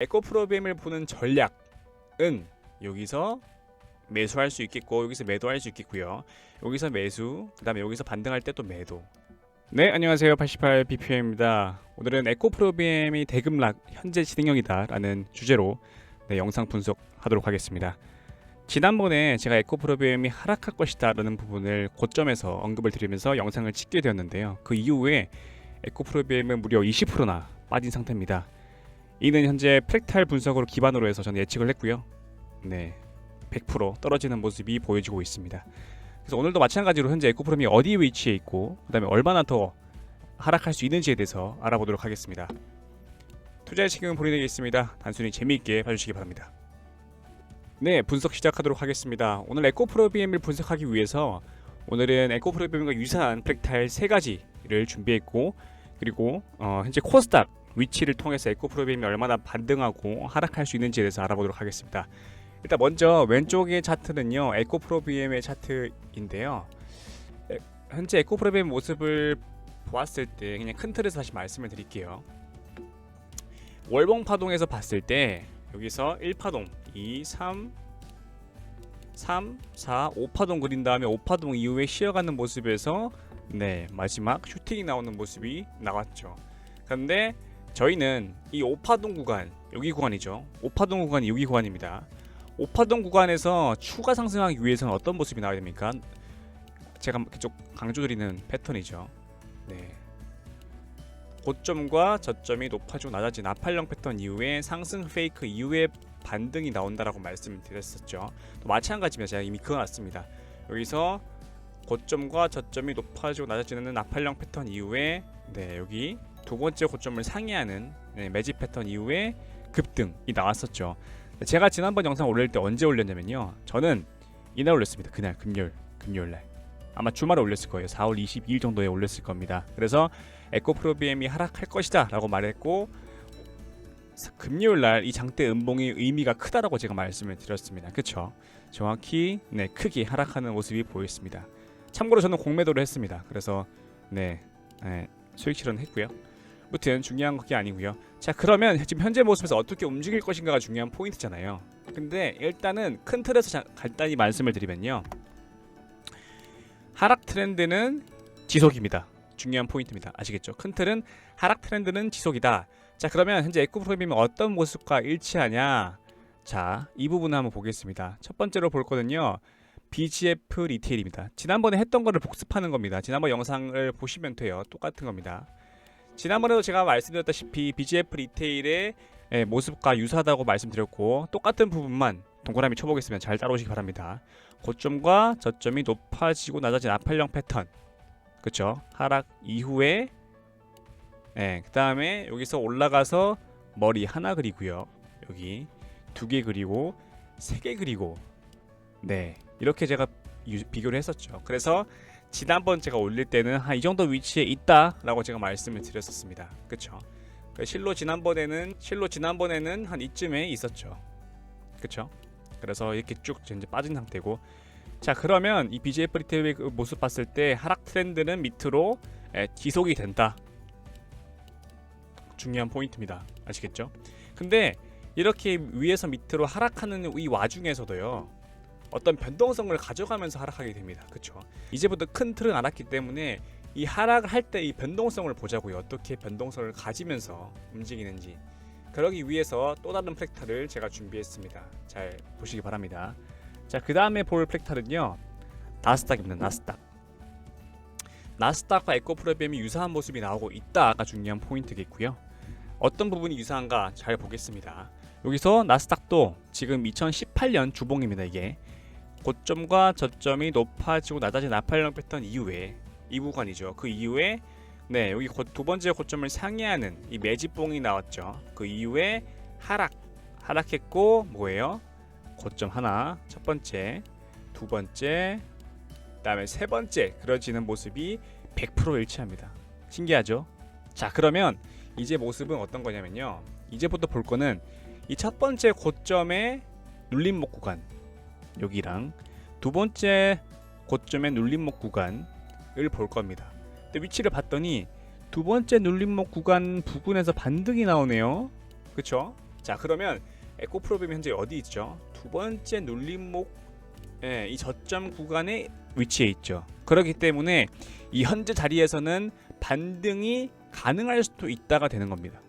에코 프로그램을 보는 전략은 여기서 매수할 수 있겠고 여기서 매도할 수 있겠고요. 여기서 매수, 그다음에 여기서 반등할 때 또 매도. 네, 안녕하세요. 88bpm입니다. 오늘은 에코 프로그램이 대급락 현재 진행형이다라는 주제로 네, 영상 분석하도록 하겠습니다. 지난번에 제가 에코 프로그램이 하락할 것이다라는 부분을 고점에서 언급을 드리면서 영상을 찍게 되었는데요. 그 이후에 에코 프로그램은 무려 20%나 빠진 상태입니다. 이는 현재 프랙탈 분석으로 기반으로 해서 저는 예측을 했고요. 네, 100% 떨어지는 모습이 보여지고 있습니다. 그래서 오늘도 마찬가지로 현재 에코프롬이 어디 위치에 있고 그다음에 얼마나 더 하락할 수 있는지에 대해서 알아보도록 하겠습니다. 투자의 책임은 본인에게 있습니다. 단순히 재미있게 봐주시기 바랍니다. 네, 분석 시작하도록 하겠습니다. 오늘 에코프로비엠을 분석하기 위해서 오늘은 에코프로비엠과 유사한 프랙탈 세 가지를 준비했고 그리고 어, 현재 코스닥 위치를 통해서 에코 프로비엠이 얼마나 반등하고 하락할 수 있는지에 대해서 알아보도록 하겠습니다. 일단 먼저 왼쪽의 차트는요 에코 프로비엠의 차트인데요. 에, 현재 에코 프로비엠 모습을 보았을 때 그냥 큰 틀에서 다시 말씀을 드릴게요. 월봉 파동에서 봤을 때 여기서 1파동, 2, 3, 3, 4, 5파동 그린 다음에 5파동 이후에 쉬어가는 모습에서 네 마지막 슈팅이 나오는 모습이 나왔죠. 그런데 저희는 이 5파동 구간 여기 구간이죠. 5파동 구간이 여기 구간입니다. 5파동 구간에서 추가 상승하기 위해서는 어떤 모습이 나와야 됩니까? 제가 계속 강조드리는 패턴이죠. 네. 고점과 저점이 높아지고 낮아진 아팔령 패턴 이후에 상승 페이크 이후에 반등이 나온다라고 말씀드렸었죠. 또 마찬가지입니다. 제가 이미 그어놨습니다. 여기서 고점과 저점이 높아지고 낮아지는 아팔령 패턴 이후에 네 여기 두 번째 고점을 상회하는 네, 매집 패턴 이후에 급등이 나왔었죠. 제가 지난번 영상 올릴 때 언제 올렸냐면요. 저는 이날 올렸습니다. 그날 금요일 금요일 날 아마 주말에 올렸을 거예요. 4월 22일 정도에 올렸을 겁니다. 그래서 에코 프로비엠이 하락할 것이다라고 말했고 금요일 날 이 장대 음봉이 의미가 크다라고 제가 말씀을 드렸습니다. 그렇죠? 정확히 네 크게 하락하는 모습이 보였습니다. 참고로 저는 공매도를 했습니다. 그래서 네, 네 수익 실현했고요. 무튼 중요한 게 아니고요. 자 그러면 지금 현재 모습에서 어떻게 움직일 것인가가 중요한 포인트잖아요. 근데 일단은 큰 틀에서 자, 간단히 말씀을 드리면요. 하락 트렌드는 지속입니다. 중요한 포인트입니다. 아시겠죠? 큰 틀은 하락 트렌드는 지속이다. 자 그러면 현재 에코 프로빔이 어떤 모습과 일치하냐? 자 이 부분을 한번 보겠습니다. 첫 번째로 볼 거는요. BGF 리테일입니다. 지난번에 했던 거를 복습하는 겁니다. 지난번 영상을 보시면 돼요. 똑같은 겁니다. 지난번에도 제가 말씀드렸다시피 BGF 리테일의 예, 모습과 유사하다고 말씀드렸고 똑같은 부분만 동그라미 쳐보겠습니다. 잘 따라오시기 바랍니다. 고점과 저점이 높아지고 낮아진 아팔령 패턴 그쵸 하락 이후에 예, 그 다음에 여기서 올라가서 머리 하나 그리고요 여기 두 개 그리고 세 개 그리고 네 이렇게 제가 유- 비교를 했었죠 그래서 지난번 제가 올릴 때는 한 이 정도 위치에 있다라고 제가 말씀을 드렸었습니다. 그쵸? 그 실로 지난번에는 실로 지난번에는 한 이쯤에 있었죠. 그쵸? 그래서 이렇게 쭉 이제 빠진 상태고. 자 그러면 이 BGF 리테일의 그 모습 봤을 때 하락 트렌드는 밑으로 에, 지속이 된다. 중요한 포인트입니다. 아시겠죠? 근데 이렇게 위에서 밑으로 하락하는 이 와중에서도요 어떤 변동성을 가져가면서 하락하게 됩니다 그쵸 이제부터 큰 틀은 알았기 때문에 이 하락을 할 때 이 변동성을 보자고요 어떻게 변동성을 가지면서 움직이는지 그러기 위해서 또 다른 프랙탈을 제가 준비했습니다 잘 보시기 바랍니다 자, 그 다음에 볼 프랙탈은요. 나스닥입니다. 나스닥. 나스닥과 에코프로비엠이 유사한 모습이 나오고 있다가 중요한 포인트겠고요. 어떤 부분이 유사한가 잘 보겠습니다. 여기서 나스닥도 지금 2018년 주봉입니다. 이게 고점과 저점이 높아지고 낮아진 아팔령 패턴 이후에 이 구간이죠. 그 이후에 네 여기 고, 두 번째 고점을 상회하는 이 매집봉이 나왔죠. 그 이후에 하락 하락했고 뭐예요? 고점 하나 첫 번째 두 번째 그다음에 세 번째 그려지는 모습이 100% 일치합니다 신기하죠 자 그러면 이제 모습은 어떤 거냐면요 이제부터 볼 거는 이 첫 번째 고점의 눌림목 구간 여기랑 두 번째 고점의 눌림목 구간을 볼 겁니다 근데 위치를 봤더니 두 번째 눌림목 구간 부근에서 반등이 나오네요 그쵸 자 그러면 에코 프로빔이 현재 어디 있죠? 두 번째 눌림목 예, 이 저점 구간에 위치해 있죠. 그렇기 때문에 이 현재 자리에서는 반등이 가능할 수도 있다가 되는 겁니다.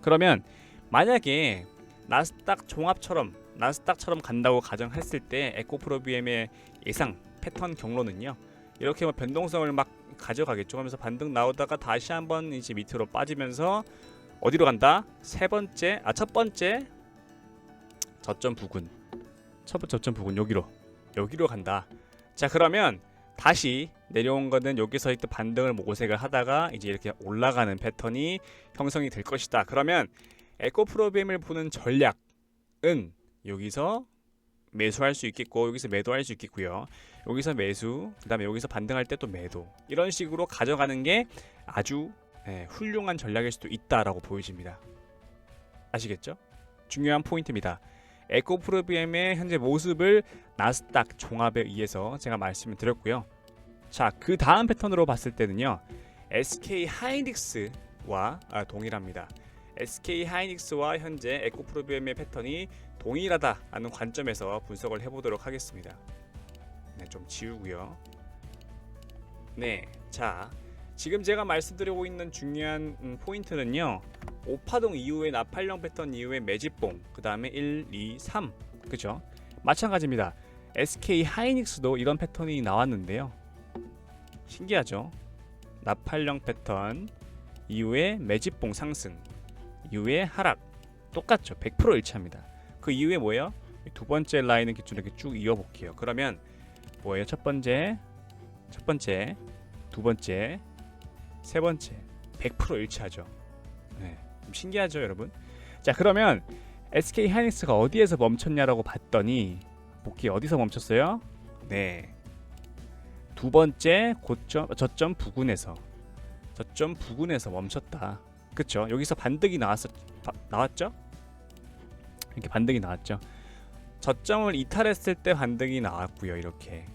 그러면 만약에 나스닥 종합처럼 나스닥처럼 간다고 가정했을 때 에코프로비엠의 예상 패턴 경로는요. 이렇게 뭐 변동성을 막 가져가겠죠. 그러면서 반등 나오다가 다시 한번 이제 밑으로 빠지면서 어디로 간다? 세 번째, 아 첫 번째 저점 부근. 첫 번째 저점 부근 여기로 여기로 간다. 자 그러면 다시 내려온 거는 여기서 또 반등을 모색을 하다가 이제 이렇게 올라가는 패턴이 형성이 될 것이다. 그러면 에코프로비엠을 보는 전략은 여기서 매수할 수 있겠고 여기서 매도할 수 있겠고요. 여기서 매수, 그다음에 여기서 반등할 때 또 매도 이런 식으로 가져가는 게 아주 예, 훌륭한 전략일 수도 있다라고 보여집니다. 아시겠죠? 중요한 포인트입니다. 에코프로비엠의 현재 모습을 나스닥 종합에 의해서 제가 말씀을 드렸고요. 자, 그 다음 패턴으로 봤을 때는요. SK 하이닉스와 아, 동일합니다. SK 하이닉스와 현재 에코프로비엠의 패턴이 동일하다라는 관점에서 분석을 해보도록 하겠습니다. 네, 좀 지우고요. 네, 자 지금 제가 말씀드리고 있는 중요한 음, 포인트는요. 오파동 이후에 나팔령 패턴 이후에 매집봉, 그 다음에 1, 2, 3, 그죠? 마찬가지입니다. SK 하이닉스도 이런 패턴이 나왔는데요. 신기하죠? 나팔령 패턴 이후에 매집봉 상승, 이후에 하락 똑같죠. 100% 일치합니다. 그 이후에 뭐예요? 두 번째 라인을 기준으로 이렇게 쭉 이어볼게요. 그러면 뭐예요? 첫 번째, 첫 번째, 두 번째, 세 번째, 100% 일치하죠. 네, 좀 신기하죠, 여러분? 자, 그러면 SK 하이닉스가 어디에서 멈췄냐라고 봤더니 복귀 어디서 멈췄어요? 네, 두 번째 고점 저점 부근에서 저점 부근에서 멈췄다. 그쵸? 여기서 반등이 나왔었 바, 나왔죠? 이렇게 반등이 나왔죠. 저점을 이탈했을 때 반등이 나왔고요. 이렇게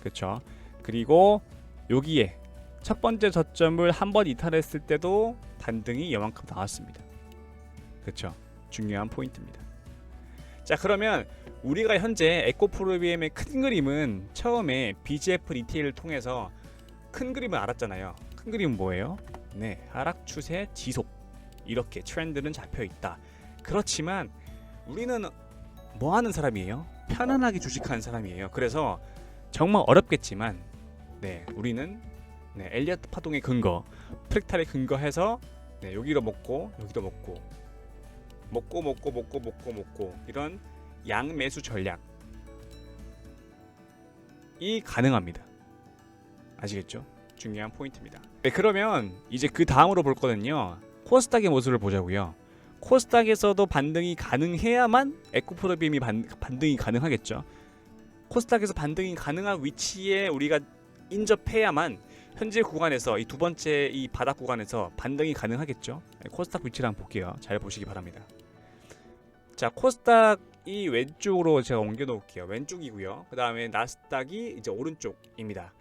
그쵸? 그리고 여기에 첫 번째 저점을 한 번 이탈했을 때도 반등이 이만큼 나왔습니다. 그쵸? 중요한 포인트입니다. 자 그러면 우리가 현재 에코프로비엠의 큰 그림은 처음에 BGF 리테일을 통해서 큰 그림을 알았잖아요. 큰 그림은 뭐예요? 네, 하락 추세 지속 이렇게 트렌드는 잡혀 있다. 그렇지만 우리는 뭐 하는 사람이에요? 편안하게 주식하는 사람이에요. 그래서 정말 어렵겠지만 네, 우리는 네, 엘리어트 파동의 근거, 프랙탈에 근거해서 네, 여기로 먹고 여기도 먹고 먹고 먹고 먹고 먹고 먹고 이런 양매수 전략이 가능합니다. 아시겠죠? 중요한 포인트입니다. 네, 그러면 이제 그 다음으로 볼 거는요. 코스닥의 모습을 보자고요. 코스닥에서도 반등이 가능해야만 에코프로빔이 반, 반등이 가능하겠죠. 코스닥에서 반등이 가능한 위치에 우리가 인접해야만 현재 구간에서 이 두 번째 이 바닥 구간에서 반등이 가능하겠죠. 네, 코스닥 위치를 한번 볼게요. 잘 보시기 바랍니다. 자, 코스닥 이 왼쪽으로 제가 옮겨 놓을게요. 왼쪽이고요. 그 다음에 나스닥이 이제 오른쪽입니다.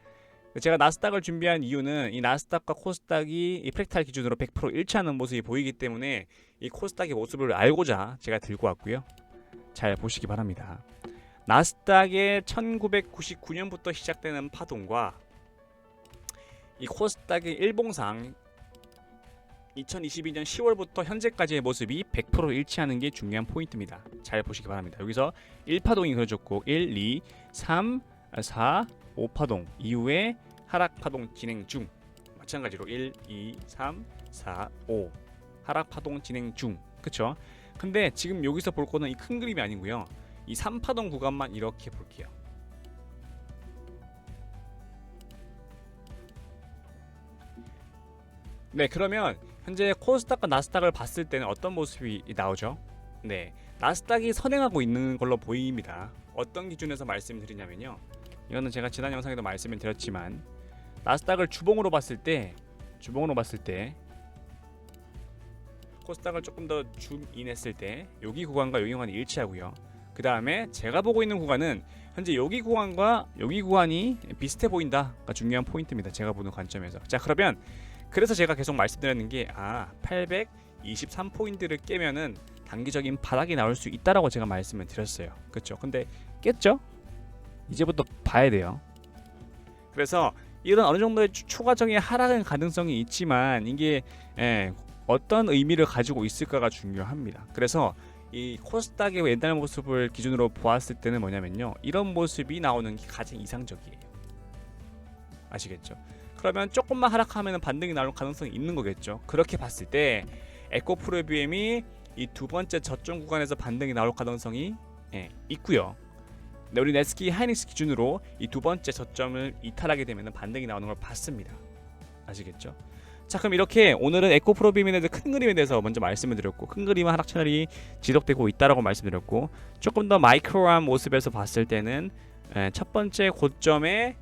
제가 나스닥을 준비한 이유는 이 나스닥과 코스닥이 이 프랙탈 기준으로 100% 일치하는 모습이 보이기 때문에 이 코스닥의 모습을 알고자 제가 들고 왔고요. 잘 보시기 바랍니다. 나스닥의 1999년부터 시작되는 파동과 이 코스닥의 일봉상 2022년 10월부터 현재까지의 모습이 100% 일치하는 게 중요한 포인트입니다. 잘 보시기 바랍니다. 여기서 1파동이 그려졌고 1, 2, 3, 4, 5파동 이후에 하락 파동 진행 중. 마찬가지로 1, 2, 3, 4, 5 하락 파동 진행 중. 그쵸? 근데 지금 여기서 볼 거는 이 큰 그림이 아니고요. 이 3파동 구간만 이렇게 볼게요. 네 그러면 현재 코스닥과 나스닥을 봤을 때는 어떤 모습이 나오죠? 네 나스닥이 선행하고 있는 걸로 보입니다. 어떤 기준에서 말씀드리냐면요 이거는 제가 지난 영상에도 말씀을 드렸지만 나스닥을 주봉으로 봤을 때 주봉으로 봤을 때 코스닥을 조금 더 줌인했을 때 여기 구간과 여기 구간이 일치하고요. 그 다음에 제가 보고 있는 구간은 현재 여기 구간과 여기 구간이 비슷해 보인다가 중요한 포인트입니다. 제가 보는 관점에서. 자 그러면 그래서 제가 계속 말씀드렸는 게 아 823 포인트를 깨면은 단기적인 바닥이 나올 수 있다라고 제가 말씀을 드렸어요. 그렇죠? 근데 깼죠? 이제부터 봐야 돼요. 그래서 이런 어느 정도의 추- 추가적인 하락은 가능성이 있지만 이게 예, 어떤 의미를 가지고 있을까가 중요합니다. 그래서 이 코스닥의 옛날 모습을 기준으로 보았을 때는 뭐냐면요. 이런 모습이 나오는 게 가장 이상적이에요. 아시겠죠? 그러면 조금만 하락하면 반등이 나올 가능성이 있는 거겠죠. 그렇게 봤을 때 에코프로비엠이 이 두 번째 저점 구간에서 반등이 나올 가능성이 예, 있고요. 네, 우리 네스키 하이닉스 기준으로 이 두 번째 저점을 이탈하게 되면 반등이 나오는 걸 봤습니다. 아시겠죠? 자 그럼 이렇게 오늘은 에코프로비엠에 대해서 큰 그림에 대해서 먼저 말씀을 드렸고 큰 그림은 하락 채널이 지속되고 있다라고 말씀드렸고 조금 더 마이크로한 모습에서 봤을 때는 예, 첫 번째 고점의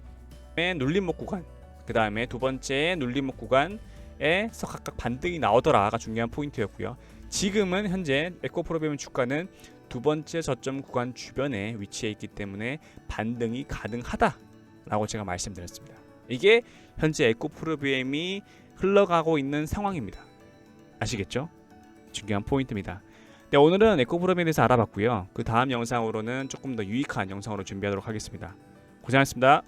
눌림목 구간 그 다음에 두 번째 눌림목 구간에서 각각 반등이 나오더라가 중요한 포인트였고요. 지금은 현재 에코프로비엠 주가는 두 번째 저점 구간 주변에 위치해 있기 때문에 반등이 가능하다라고 제가 말씀드렸습니다. 이게 현재 에코프로비엠이 흘러가고 있는 상황입니다. 아시겠죠? 중요한 포인트입니다. 네, 오늘은 에코프로비엠에 대해서 알아봤고요. 그 다음 영상으로는 조금 더 유익한 영상으로 준비하도록 하겠습니다. 고생하셨습니다.